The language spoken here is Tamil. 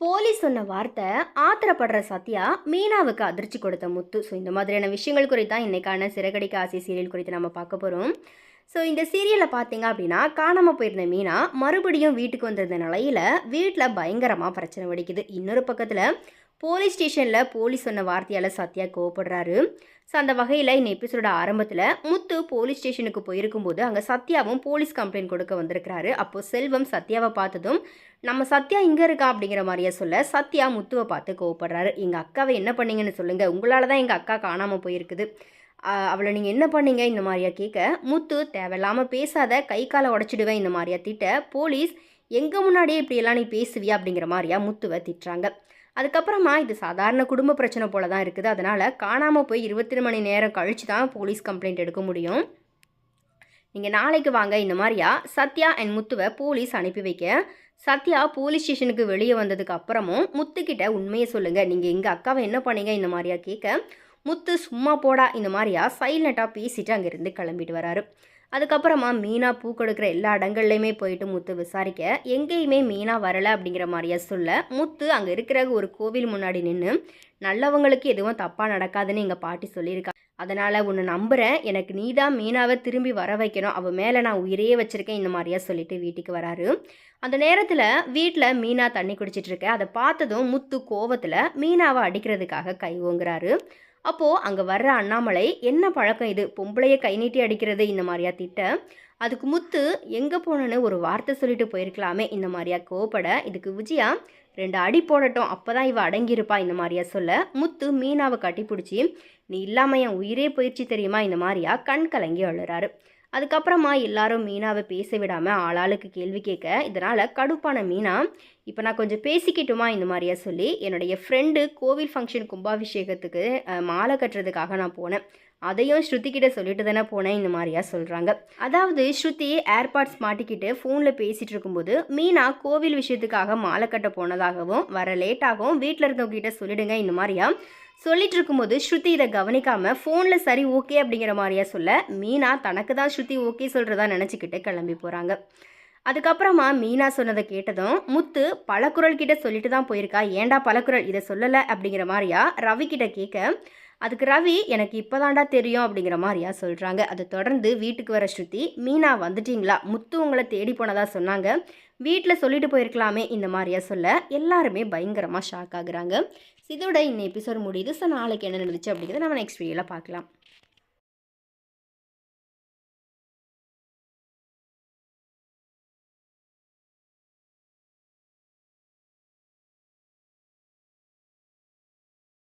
போலீஸ் சொன்ன வார்த்தை ஆத்திரப்படுற சத்யா மீனாவுக்கு அதிர்ச்சி கொடுத்த முத்து. ஸோ இந்த மாதிரியான விஷயங்கள் குறித்து தான் இன்றைக்கான சிறகடிக்க ஆசை சீரியல் குறித்து நம்ம பார்க்க போகிறோம் ஸோ இந்த சீரியலை பார்த்தீங்க அப்படின்னா காணாமல் போயிருந்த மீனா மறுபடியும் வீட்டுக்கு வந்திருந்த நிலையில் வீட்டில் பயங்கரமாக பிரச்சனை வெடிக்குது. இன்னொரு பக்கத்தில் போலீஸ் ஸ்டேஷனில் போலீஸ் சொன்ன வார்த்தையால் சத்யா கோவப்படுறாரு. ஸோ அந்த வகையில் இந்த எபிசோட ஆரம்பத்தில் முத்து போலீஸ் ஸ்டேஷனுக்கு போயிருக்கும்போது அங்கே சத்யாவும் போலீஸ் கம்ப்ளைண்ட் கொடுக்க வந்திருக்கிறாரு. அப்போது செல்வம் சத்யாவை பார்த்ததும் நம்ம சத்யா இங்கே இருக்கா? அப்படிங்கிற மாதிரியே சொல்ல சத்யா முத்துவை பார்த்து கோவப்படுறாரு. எங்கள் அக்காவை என்ன பண்ணீங்கன்னு சொல்லுங்கள் உங்களால் தான் எங்கள் அக்கா காணாமல் போயிருக்குது. அவளை நீங்கள் என்ன பண்ணீங்க? இந்த மாதிரியா கேட்க முத்து தேவையில்லாமல் பேசாத. கை காலை உடச்சிடுவேன். இந்த மாதிரியா திட்ட போலீஸ் எங்கள் முன்னாடியே இப்படியெல்லாம் நீ பேசுவியா அப்படிங்கிற மாதிரியா முத்துவை திட்டுறாங்க. அதுக்கப்புறமா இது சாதாரண குடும்ப பிரச்சனை போல தான் இருக்குது. அதனால் காணாமல் போய் இருபத்தி மணி நேரம் கழித்து தான் போலீஸ் கம்ப்ளைண்ட் எடுக்க முடியும். நீங்கள் நாளைக்கு வாங்க இந்த மாதிரியா? சத்யா அண்ட் முத்துவை போலீஸ் அனுப்பி வைக்க. சத்யா போலீஸ் ஸ்டேஷனுக்கு வெளியே வந்ததுக்கு அப்புறமும் முத்துக்கிட்ட உண்மையை சொல்லுங்கள் நீங்கள் எங்கள் அக்காவை என்ன பண்ணீங்க இந்த மாதிரியா கேட்க முத்து சும்மா போடா இந்த மாதிரியா சைலண்ட்டாக பேசிட்டு அங்கேருந்து கிளம்பிட்டு வராரு. அதுக்கப்புறமா மீனா பூ கொடுக்குற எல்லா இடங்கள்லையுமே போயிட்டு முத்து விசாரிக்க எங்கேயுமே மீனா வரலை அப்படிங்கிற மாதிரியா சொல்ல முத்து அங்கே இருக்கிற ஒரு கோவில் முன்னாடி நின்று நல்லவங்களுக்கு எதுவும் தப்பாக நடக்காதுன்னு எங்கள் பாட்டி சொல்லியிருக்கா. அதனால் உன்னை நம்புகிறேன் எனக்கு நீ தான் மீனாவை திரும்பி வர வைக்கணும். அவள் மேலே நான் உயிரையே வச்சுருக்கேன். இந்த மாதிரியா சொல்லிட்டு வீட்டுக்கு வராரு. அந்த நேரத்தில் வீட்டில் மீனா தண்ணி குடிச்சிட்டு இருக்க. அதை பார்த்ததும் முத்து கோவத்தில் மீனாவை அடிக்கிறதுக்காக கை ஓங்குறாரு. அப்போது அங்கே வர்ற அண்ணாமலை என்ன பழக்கம் இது? பொம்பளைய கை நீட்டி அடிக்கிறது? இந்த மாதிரியா திட்ட. அதுக்கு முத்து எங்கே போனேன்னு ஒரு வார்த்தை சொல்லிட்டு போயிருக்கலாமே இந்த மாதிரியா கோவப்பட இதுக்கு விஜயா ரெண்டு அடி போடட்டும் அப்போ தான் இவ அடங்கியிருப்பா இந்த மாதிரியா சொல்ல முத்து மீனாவை கட்டிப்பிடிச்சி நீ இல்லாமல் என் உயிரே போயிடுச்சு தெரியுமா? இந்த மாதிரியா கண் கலங்கி அழுறாரு. அதுக்கப்புறமா எல்லாரும் மீனாவை பேச விடாமல் ஆளாளுக்கு கேள்வி கேட்க இதனால் கடுப்பான மீனா இப்போ நான் கொஞ்சம் பேசிக்கிட்டுமா இந்த மாதிரியா சொல்லி என்னுடைய ஃப்ரெண்டு கோவில் ஃபங்க்ஷன் கும்பாபிஷேகத்துக்கு மாலை கட்டுறதுக்காக நான் போனேன். அதையும் ஸ்ருதி கிட்ட சொல்லிட்டு தானே போனேன் இந்த மாதிரியா சொல்கிறாங்க அதாவது ஸ்ருதி ஏர்பாட்ஸ் மாட்டிக்கிட்டு ஃபோனில் பேசிகிட்டு இருக்கும்போது மீனா கோவில் விஷயத்துக்காக மாலை கட்ட போனதாகவும் வர லேட்டாகவும் வீட்டில் இருந்தவங்க கிட்ட சொல்லிடுங்க இந்த மாதிரியா? சொல்லிட்டு இருக்கும்போது ஸ்ருதி இதை கவனிக்காம ஃபோனில் சரி ஓகே அப்படிங்கிற மாதிரியா சொல்ல மீனா தனக்கு தான் ஸ்ருதி ஓகே சொல்கிறதா நினச்சிக்கிட்டு கிளம்பி போகிறாங்க அதுக்கப்புறமா மீனா சொன்னதை கேட்டதும் முத்து பலக்குரல் கிட்ட சொல்லிட்டு தான் போயிருக்கா ஏன்டா பலக்குரல் இதை சொல்லலை அப்படிங்கிற மாதிரியா ரவி கிட்ட கேட்க அதுக்கு ரவி எனக்கு இப்போதாண்டா தெரியும் அப்படிங்கிற மாதிரியா சொல்கிறாங்க அதை தொடர்ந்து வீட்டுக்கு வர ஸ்ருதி மீனா வந்துட்டீங்களா? முத்து உங்களை தேடி போனதாக சொன்னாங்க. வீட்டில் சொல்லிட்டு போயிருக்கலாமே இந்த மாதிரியா சொல்ல எல்லாருமே பயங்கரமாக ஷாக் ஆகுறாங்க. இதோட இந்த எபிசோட் முடியுது. ஸோ நாளைக்கு என்ன நடந்துச்சு அப்படிங்கிறத நம்ம நெக்ஸ்ட் வீடியோவில் பார்க்கலாம்.